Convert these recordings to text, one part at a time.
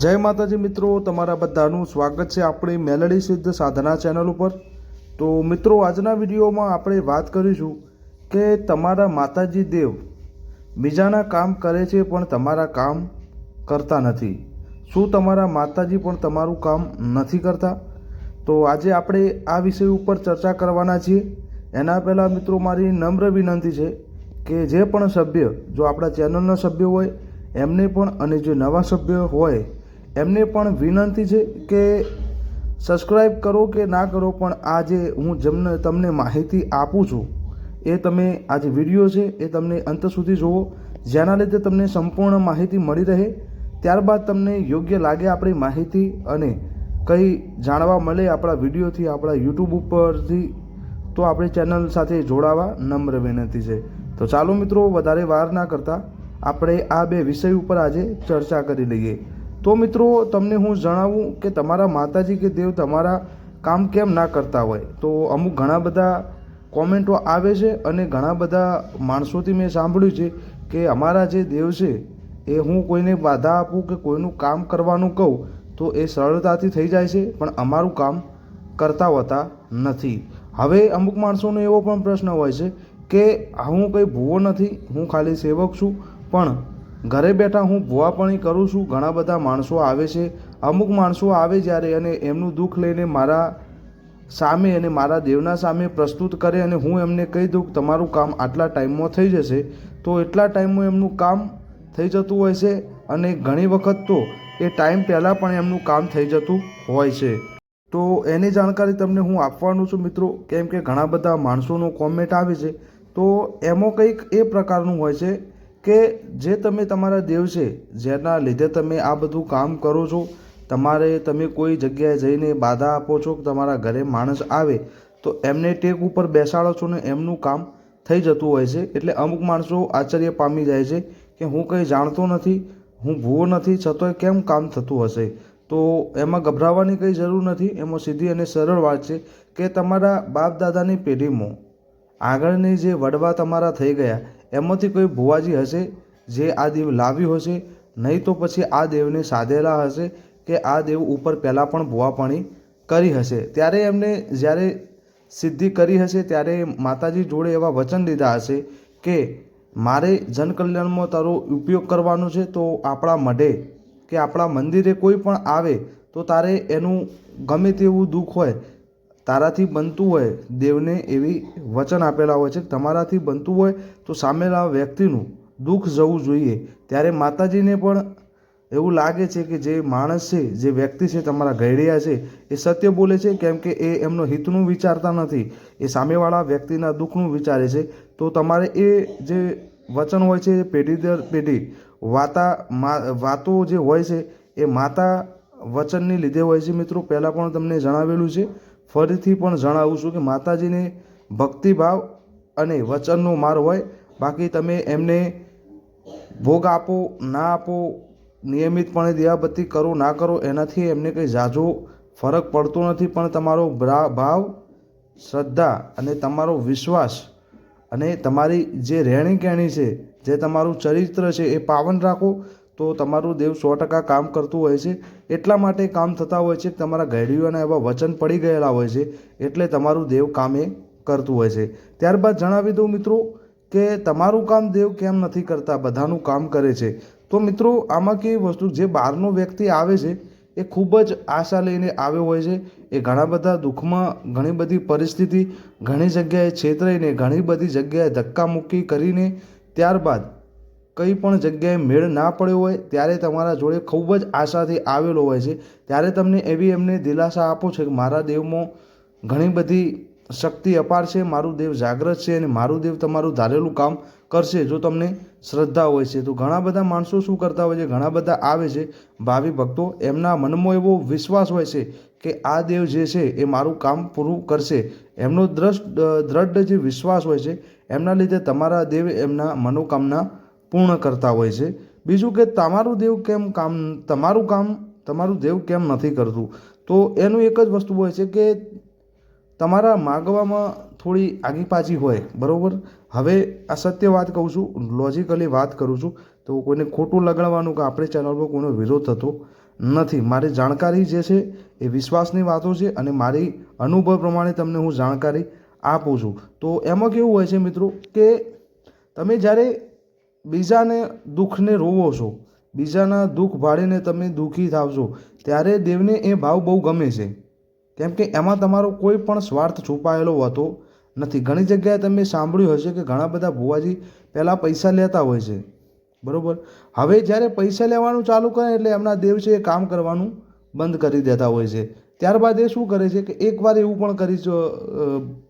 જય માતાજી મિત્રો, તમારા બધાનું સ્વાગત છે આપણી મેલડી સિદ્ધ સાધના ચેનલ ઉપર. તો મિત્રો, આજના વિડીયોમાં આપણે વાત કરીશું કે તમારા માતાજી દેવ બીજાના કામ કરે છે પણ તમારા કામ કરતા નથી. શું તમારા માતાજી પણ તમારું કામ નથી કરતા? તો આજે આપણે આ વિષય ઉપર ચર્ચા કરવાના છીએ. એના પહેલાં મિત્રો, મારી નમ્ર વિનંતી છે કે જે પણ સભ્ય, જો આપણા ચેનલના સભ્ય હોય, એમને પણ અને જે નવા સભ્ય હોય એમને પણ વિનંતી છે કે સબસ્ક્રાઈબ કરો કે ના કરો, પણ આ જે હું જમને તમને માહિતી આપું છું, એ તમે આ જે વીડિયો છે, એ તમને અંત સુધી જુઓ. જેના લીધે તમને સંપૂર્ણ માહિતી મળી રહે. ત્યારબાદ તમને યોગ્ય લાગે આપણી માહિતી અને કંઈ જાણવા મળે આપણા વિડીયોથી, આપણા યુટ્યુબ ઉપરથી, તો આપણી ચેનલ સાથે જોડાવા નમ્ર વિનંતી છે. તો ચાલો મિત્રો, વધારે વાર ના કરતાં આપણે આ બે વિષય ઉપર આજે ચર્ચા કરી લઈએ. તો મિત્રો, તમને હું જણાવું કે તમારા માતાજી કે દેવ તમારા કામ કેમ ના કરતા હોય? તો અમુક ઘણા બધા કોમેન્ટો આવે છે અને ઘણા બધા માણસોથી મેં સાંભળ્યું છે કે અમારા જે દેવ છે, એ હું કોઈને બાધા આપું કે કોઈનું કામ કરવાનું કહું, તો એ સરળતાથી થઈ જાય છે, પણ અમારું કામ કરતા હોતા નથી. હવે અમુક માણસોનો એવો પણ પ્રશ્ન હોય છે કે હું કંઈ ભૂવો નથી, હું ખાલી સેવક છું, પણ ઘરે બેઠા હું ભુવાપણી કરું છું, ઘણા બધા માણસો આવે છે. અમુક માણસો આવે જ્યારે અને એમનું દુઃખ લઈને મારા સામે અને મારા દેવના સામે પ્રસ્તુત કરે અને હું એમને કહી દઉં તમારું કામ આટલા ટાઈમમાં થઈ જશે. તો એટલા ટાઈમમાં એમનું કામ થઈ જતું હોય છે અને ઘણી વખત તો એ ટાઈમ પહેલાં પણ એમનું કામ થઈ જતું હોય છે. તો એની જાણકારી તમને હું આપવાનું છું મિત્રો, કેમ કે ઘણા બધા માણસોનો કોમેન્ટ આવે છે. તો એમાં કંઈક એ પ્રકારનું હોય છે કે જે તમે તમારા દેવ છે, જેના લીધે તમે આ બધું કામ કરો છો, તમારે તમે કોઈ જગ્યાએ જઈને બાધા આપો છો કે તમારા ઘરે માણસ આવે, તો એમને ટેક ઉપર બેસાડો છો ને એમનું કામ થઈ જતું હોય છે. એટલે અમુક માણસો આશ્ચર્ય પામી જાય છે કે હું કંઈ જાણતો નથી, હું ભૂવો નથી છતાંય કેમ કામ થતું હશે? તો એમાં ગભરાવાની કંઈ જરૂર નથી. એમાં સીધી અને સરળ વાત છે કે તમારા બાપ દાદાની પેઢીમાં આગળની જે વડવા તમારા થઈ ગયા એમાંથી કોઈ ભુવાજી હશે જે આ દેવ લાવ્યું હશે? નહીં તો પછી આ દેવને સાધેલા હશે કે આ દેવ ઉપર પહેલાં પણ ભુવાપણી કરી હશે? ત્યારે એમને જ્યારે સિદ્ધિ કરી હશે, ત્યારે માતાજી જોડે એવા વચન લીધા હશે કે, મારે જનકલ્યાણમાં તારો ઉપયોગ કરવાનો છે તો આપણા મઢે કે આપણા મંદિરે કોઈ પણ આવે તો તારે એનું ગમે તેવું દુઃખ હોય તારાથી બનતું હોય, દેવને એવી વચન આપેલા હોય છે, તમારાથી બનતું હોય તો સામેલા વ્યક્તિનું દુઃખ જવું જોઈએ. ત્યારે માતાજીને પણ એવું લાગે છે કે જે માણસ છે, જે વ્યક્તિ છે, તમારા ઘરડિયા છે, એ સત્ય બોલે છે, કેમ કે એ એમનો હિતનું વિચારતા નથી. એ સામેવાળા વ્યક્તિના દુઃખનું વિચારે છે. તો તમારે એ જે વચન હોય છે પેઢી દર પેઢી, વાતા વાતો જે હોય છે, એ માતા વચનની લીધે હોય છે મિત્રો. પહેલાં પણ તમને જણાવેલું છે. ફરીથી પણ જણાવું છું કે માતાજીને ભક્તિભાવ અને વચનનો માર હોય, બાકી તમે એમને ભોગ આપો, ના આપો, નિયમિતપણે દિયાબત્તી કરો, ના કરો, એનાથી એમને કંઈ ઝાઝો ફરક પડતો નથી. પણ તમારો ભાવ, શ્રદ્ધા અને તમારો વિશ્વાસ અને તમારી જે રહેણી કહેણી છે, જે તમારું ચરિત્ર છે, એ પાવન રાખો. તો તમારું દેવ સો ટકા કામ કરતું હોય છે. એટલા માટે કામ થતા હોય છે કે તમારા ઘેડીઓના એવા વચન પડી ગયેલા હોય છે. એટલે તમારું દેવ કામે કરતું હોય છે. ત્યારબાદ જણાવી દઉં મિત્રો કે તમારું કામ દેવ કેમ નથી કરતા? બધાનું કામ કરે છે. તો મિત્રો આમાં કેવી વસ્તુ? જે બહારનો વ્યક્તિ આવે છે, એ ખૂબ જ આશા લઈને આવ્યો હોય છે. એ ઘણા બધા દુઃખમાં ઘણી બધી પરિસ્થિતિ, ઘણી જગ્યાએ છેતરાઈને, ઘણી બધી જગ્યાએ ધક્કામુક્કી કરીને ત્યારબાદ કંઈ પણ જગ્યાએ મેળ ના પડ્યો હોય, ત્યારે તમારા જોડે ખૂબ જ આશાથી આવેલો હોય છે. ત્યારે તમને એવી એમને દિલાસા આપો છો કે મારા દેવમાં ઘણી બધી શક્તિ અપાર છે, મારું દેવ જાગ્રત છે અને મારું દેવ તમારું ધારેલું કામ કરશે. જો તમને શ્રદ્ધા હોય છે, તો ઘણા બધા માણસો શું કરતા હોય છે? ઘણા બધા આવે છે ભાવિ ભક્તો. એમના મનમાં એવો વિશ્વાસ હોય છે કે આ દેવ જે છે એ મારું કામ પૂરું કરશે. એમનો દ્રષ્ટ દ્રઢ જે વિશ્વાસ હોય છે, એમના લીધે તમારા દેવ એમના મનોકામના પૂર્ણ કરતા હોય છે. બીજું કે તમારું દેવ કેમ કામ, તમારું કામ, તમારું દેવ કેમ નથી કરતું? તો એનું એક જ વસ્તુ હોય છે કે તમારા માગવામાં થોડી આગી પાછી હોય, બરાબર? હવે આ સત્ય વાત કહું છું લોજિકલી વાત કરું છું, તો કોઈને ખોટું લગાડવાનું કે આપણે ચેનલ પર કોઈનો વિરોધ થતો નથી. મારી જાણકારી જે છે એ વિશ્વાસની વાતો છે અને મારી અનુભવ પ્રમાણે તમને હું જાણકારી આપું છું. તો એમાં કેવું હોય છે મિત્રો કે તમે જ્યારે બીજાને દુઃખને રોવો છો, બીજાના દુઃખ ભાળીને તમે દુઃખી થાવ છો, ત્યારે દેવને એ ભાવ બહુ ગમે છે. કેમ કે એમાં તમારો કોઈ પણ સ્વાર્થ છુપાયેલો હોતો નથી. ઘણી જગ્યાએ તમે સાંભળ્યું હશે કે ઘણા બધા ભુવાજી પહેલાં પૈસા લેતા હોય છે. બરાબર? હવે જ્યારે પૈસા લેવાનું ચાલુ કરે એટલે એમના દેવ છે એ કામ કરવાનું બંધ કરી દેતા હોય છે. ત્યારબાદ એ શું કરે છે કે એકવાર એવું પણ કરી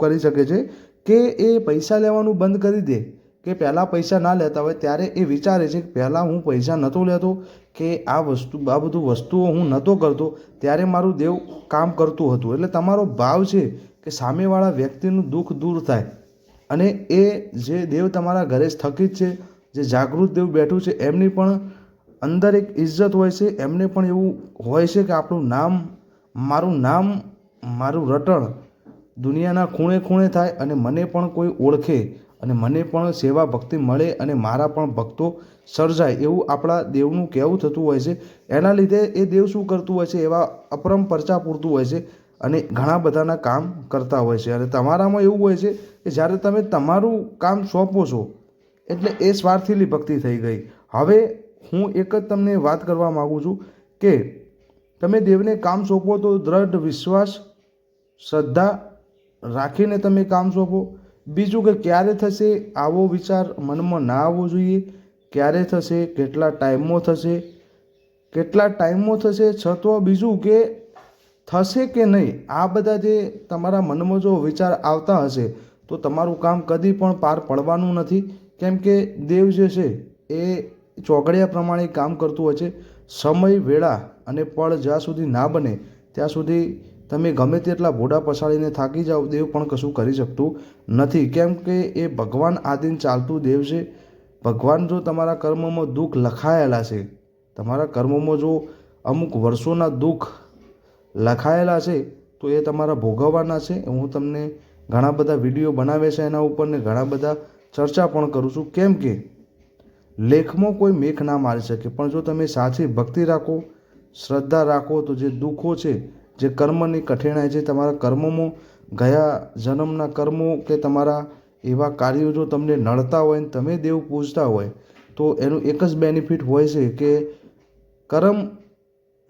કરી શકે છે કે એ પૈસા લેવાનું બંધ કરી દે. કે પહેલાં પૈસા ના લેતા હોય ત્યારે એ વિચારે છે કે પહેલાં હું પૈસા નહોતો લેતો કે આ વસ્તુ, આ બધું વસ્તુઓ હું નહોતો કરતો ત્યારે મારું દેવ કામ કરતું હતું. એટલે તમારો ભાવ છે કે સામેવાળા વ્યક્તિનું દુઃખ દૂર થાય. અને એ જે દેવ તમારા ઘરે સ્થગિત છે, જે જાગૃત દેવ બેઠું છે, એમની પણ અંદર એક ઇજ્જત હોય છે, એમને પણ એવું હોય છે કે આપણું નામ, મારું નામ, મારું રટણ દુનિયાના ખૂણે ખૂણે થાય અને મને પણ કોઈ ઓળખે. અને મને પણ સેવા ભક્તિ મળે અને મારા પણ ભક્તો સર્જાય એવું આપણા દેવનું કહેવું થતું હોય છે. એના લીધે એ દેવ શું કરતું હોય છે એવા અપરમ પરચા પૂરતું હોય છે અને ઘણા બધાના કામ કરતા હોય છે. અને તમારામાં એવું હોય છે કે જ્યારે તમે તમારું કામ સોંપો છો, એટલે એ સ્વાર્થીલી ભક્તિ થઈ ગઈ. હવે હું એક જ તમને વાત કરવા માગું છું કે તમે દેવને કામ સોંપો તો દ્રઢ વિશ્વાસ, શ્રદ્ધા રાખીને તમે કામ સોંપો. બીજું કે ક્યારે થશે આવો વિચાર મનમાં ના આવવો જોઈએ? ક્યારે થશે? કેટલા ટાઈમમાં થશે? કેટલા ટાઈમમાં થશે? છતાં બીજું કે થશે કે નહીં? આ બધા જે તમારા મનમાં જો વિચાર આવતા હશે, તો તમારું કામ કદી પણ પાર પડવાનું નથી. કેમ કે દેવ જે છે, એ ચોઘડિયા પ્રમાણે કામ કરતું હોય છે. સમય, વેળા અને પળ જ્યાં સુધી ના બને, ત્યાં સુધી તમે ગમે તેટલા ભોડા પસાડીને થાકી જાઓ, દેવ પણ કશું કરી શકતું નથી. કેમ કે એ ભગવાન આદિન ચાલતું દેવ છે. ભગવાન જો તમારા કર્મમાં દુઃખ લખાયેલા છે, તમારા કર્મોમાં જો અમુક વર્ષોના દુઃખ લખાયેલા છે, તો એ તમારા ભોગવવાના છે. હું તમને ઘણા બધા વીડિયો બનાવે છે એના ઉપર ને ઘણા બધા ચર્ચા પણ કરું છું. કેમ કે લેખમાં કોઈ મેખ ના મારી શકે, પણ જો તમે સાચી ભક્તિ રાખો, શ્રદ્ધા રાખો, તો જે દુઃખો છે જે કર્મની કઠિનાઈ છે, તમારા કર્મોમાં, ગયા જન્મના કર્મો કે તમારા એવા કાર્યો જો તમને નડતા હોય ને તમે દેવ પૂજતા હોય, તો એનું એક જ બેનિફિટ હોય છે કે કર્મ,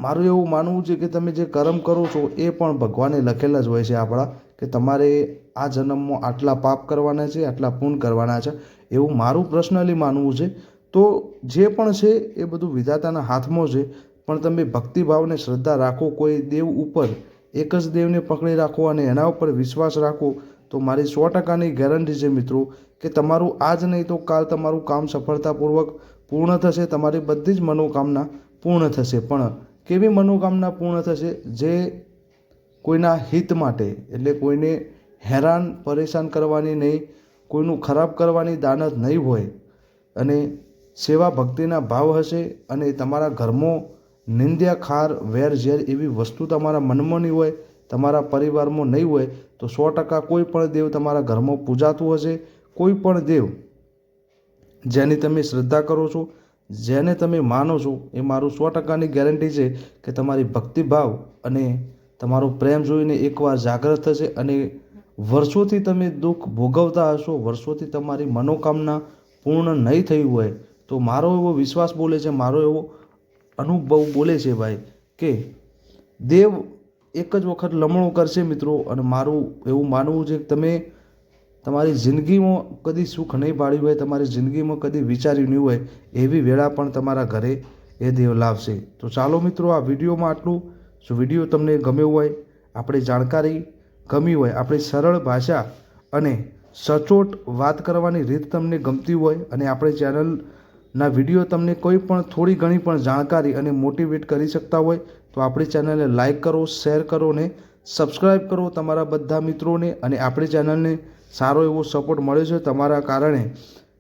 મારું એવું માનવું છે કે તમે જે કર્મ કરો છો એ પણ ભગવાને લખેલા જ હોય છે આપણા, કે તમારે આ જન્મમાં આટલા પાપ કરવાના છે, આટલા પૂર્ણ કરવાના છે, એવું મારું પર્સનલી માનવું છે. તો જે પણ છે એ બધું વિધાતાના હાથમાં છે પણ તમે ભક્તિભાવને શ્રદ્ધા રાખો, કોઈ દેવ ઉપર એક જ દેવને પકડી રાખો અને એના ઉપર વિશ્વાસ રાખો, તો મારી સો ટકાની ગેરંટી છે મિત્રો, કે તમારું આજ નહીં તો કાલ તમારું કામ સફળતાપૂર્વક પૂર્ણ થશે, તમારી બધી જ મનોકામના પૂર્ણ થશે. પણ કેવી મનોકામના પૂર્ણ થશે? જે કોઈના હિત માટે, એટલે કોઈને હેરાન, પરેશાન કરવાની નહીં, કોઈનું ખરાબ કરવાની દાનત નહીં હોય. અને સેવા ભક્તિના ભાવ હશે અને તમારા ઘરમાં નિંદ્યા ખાર વેર ઝેર એવી વસ્તુ તમારા મનમાં નહીં હોય, તમારા પરિવારમાં નહીં હોય, તો સો ટકા કોઈ પણ દેવ તમારા ઘરમાં પૂજાતું હશે. કોઈ પણ દેવ જેની તમે શ્રદ્ધા કરો છો, જેને તમે માનો છો, એ મારું સો ટકાની ગેરંટી છે કે તમારી ભક્તિભાવ અને તમારો પ્રેમ જોઈને એકવાર જાગૃત થશે અને વર્ષોથી તમે દુઃખ ભોગવતા હશો, વર્ષોથી તમારી મનોકામના પૂર્ણ નહીં થઈ હોય, તો મારો એવો વિશ્વાસ બોલે છે, મારો એવો અનુભવ બોલે છે ભાઈ કે દેવ એક જ વખત લમણો કરશે મિત્રો અને મારું એવું માનવું છે કે તમે તમારી જિંદગીમાં કદી સુખ નહીં પાડ્યું હોય, તમારી જિંદગીમાં કદી વિચાર્યું નહીં હોય, એવી વેળા પણ તમારા ઘરે એ દેવ લાવશે. તો ચાલો મિત્રો આ વિડીયોમાં આટલું. જો વીડિયો તમને ગમ્યો હોય, આપણી જાણકારી ગમી હોય, આપણી સરળ ભાષા અને સચોટ વાત કરવાની રીત તમને ગમતી હોય અને આપણી ચેનલના વીડિયો તમને કોઈ પણ થોડી ઘણી પણ જાણકારી અને મોટિવેટ કરી શકતા હોય, તો આપણી ચેનલને લાઇક કરો શેર કરો ને સબસ્ક્રાઈબ કરો તમારા બધા મિત્રોને અને આપણી ચેનલને સારો એવો સપોર્ટ મળ્યો છે તમારા કારણે.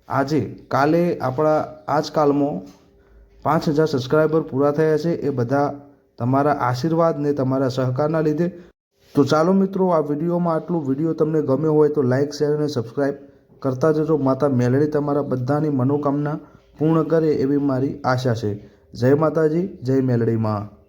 આજે કાલે આપણા આજકાલમાં પાંચ હજાર સબસ્ક્રાઈબર પૂરા થયા છે, એ બધા તમારા આશીર્વાદ ને તમારા સહકારના લીધે. તો ચાલો મિત્રો, આ વિડીયોમાં આટલું. વીડિયો તમને ગમ્યો હોય તો લાઇક શેર અને સબસ્ક્રાઈબ કરતા જજો. માતા મેલડી તમારા બધાની મનોકામના પૂર્ણ કરે એવી મારી આશા છે. જય માતાજી જય મેલડી માં